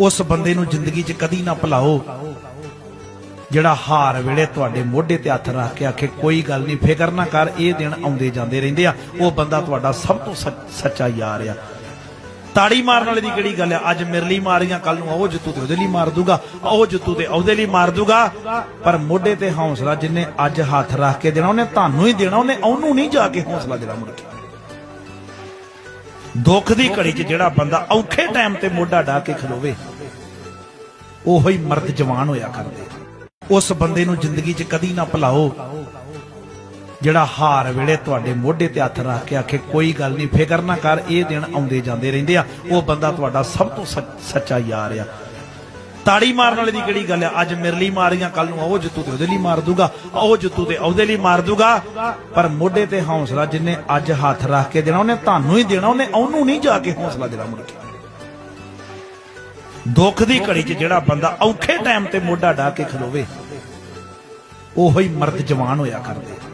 ਉਸ ਬੰਦੇ ਨੂੰ ਜ਼ਿੰਦਗੀ 'ਚ ਕਦੀ ਨਾ ਭੁਲਾਓ। ਜਿਹੜਾ ਹਾਰ ਵੇਲੇ ਤੁਹਾਡੇ ਮੋਢੇ ਤੇ ਹੱਥ ਰੱਖ ਕੇ ਆਖੇ, ਕੋਈ ਗੱਲ ਨਹੀਂ, ਫਿਕਰ ਨਾ ਕਰ, ਇਹ ਦਿਨ ਆਉਂਦੇ ਜਾਂਦੇ ਰਹਿੰਦੇ ਆ। ਉਹ ਬੰਦਾ ਤੁਹਾਡਾ ਸਭ ਤੋਂ ਸੱਚ- ਸੱਚਾ ਯਾਰ ਆ। ਤਾੜੀ ਮਾਰਨ ਵਾਲੇ ਦੀ ਕਿਹੜੀ ਗੱਲ ਆ? ਅੱਜ ਮੇਰੇ ਲਈ ਮਾਰੀਆਂ ਕੱਲ ਨੂੰ ਉਹ ਜਿੱਤੂ ਤੇ ਉਹਦੇ ਲਈ ਮਾਰ ਦੂਗਾ ਉਹ ਜਿੱਤੂ ਤੇ ਉਹਦੇ ਲਈ ਮਾਰ ਦੂਗਾ। ਪਰ ਮੋਢੇ ਤੇ ਹੌਸਲਾ ਜਿੰਨੇ ਅੱਜ ਹੱਥ ਰੱਖ ਕੇ ਦੇਣਾ, ਉਹਨੇ ਤੁਹਾਨੂੰ ਹੀ ਦੇਣਾ, ਉਹਨੇ ਉਹਨੂੰ ਨਹੀਂ ਜਾ ਕੇ ਹੌਸਲਾ ਦੇਣਾ ਮੁੜ ਕੇ। ਦੁੱਖ ਦੀ ਘੜੀ 'ਚ ਜਿਹੜਾ ਬੰਦਾ ਔਖੇ ਟਾਈਮ ਤੇ ਮੋਢਾ ਢਾ ਕੇ ਖਲੋਵੇ ਉਹੋ ਹੀ ਮਰਦ ਜਵਾਨ ਹੋਇਆ ਕਰਦੇ। ਉਸ ਬੰਦੇ ਨੂੰ ਜ਼ਿੰਦਗੀ 'ਚ ਕਦੀ ਨਾ ਭੁਲਾਓ। ਜਿਹੜਾ ਹਾਰ ਵੇਲੇ ਤੁਹਾਡੇ ਮੋਢੇ ਤੇ ਹੱਥ ਰੱਖ ਕੇ ਆਖੇ, ਕੋਈ ਗੱਲ ਨਹੀਂ, ਫਿਕਰ ਨਾ ਕਰ, ਇਹ ਦਿਨ ਆਉਂਦੇ ਜਾਂਦੇ ਰਹਿੰਦੇ ਆ। ਉਹ ਬੰਦਾ ਤੁਹਾਡਾ ਸਭ ਤੋਂ ਸੱਚਾ ਯਾਰ ਆ। ਤਾੜੀ ਮਾਰਨ ਵਾਲੇ ਦੀ ਕਿਹੜੀ ਗੱਲ ਆ? ਅੱਜ ਮੇਰੇ ਲਈ ਮਾਰੀਆਂ ਕੱਲ ਨੂੰ ਉਹ ਜਿੱਤੂ ਤੇ ਉਹਦੇ ਲਈ ਮਾਰ ਦੂਗਾ ਉਹ ਜਿੱਤੂ ਤੇ ਉਹਦੇ ਲਈ ਮਾਰ ਦੂਗਾ। ਪਰ ਮੋਢੇ ਤੇ ਹੌਸਲਾ ਜਿੰਨੇ ਅੱਜ ਹੱਥ ਰੱਖ ਕੇ ਦੇਣਾ, ਉਹਨੇ ਤੁਹਾਨੂੰ ਹੀ ਦੇਣਾ, ਉਹਨੇ ਉਹਨੂੰ ਨਹੀਂ ਜਾ ਕੇ ਹੌਸਲਾ ਦੇਣਾ ਮੁੜ ਕੇ। ਦੁੱਖ ਦੀ ਘੜੀ 'ਚ ਜਿਹੜਾ ਬੰਦਾ ਔਖੇ ਟਾਈਮ ਤੇ ਮੋਢਾ ਢਾ ਕੇ ਖਲੋਵੇ, ਉਹੋ ਹੀ ਮਰਦ ਜਵਾਨ ਹੋਇਆ ਕਰਦੇ।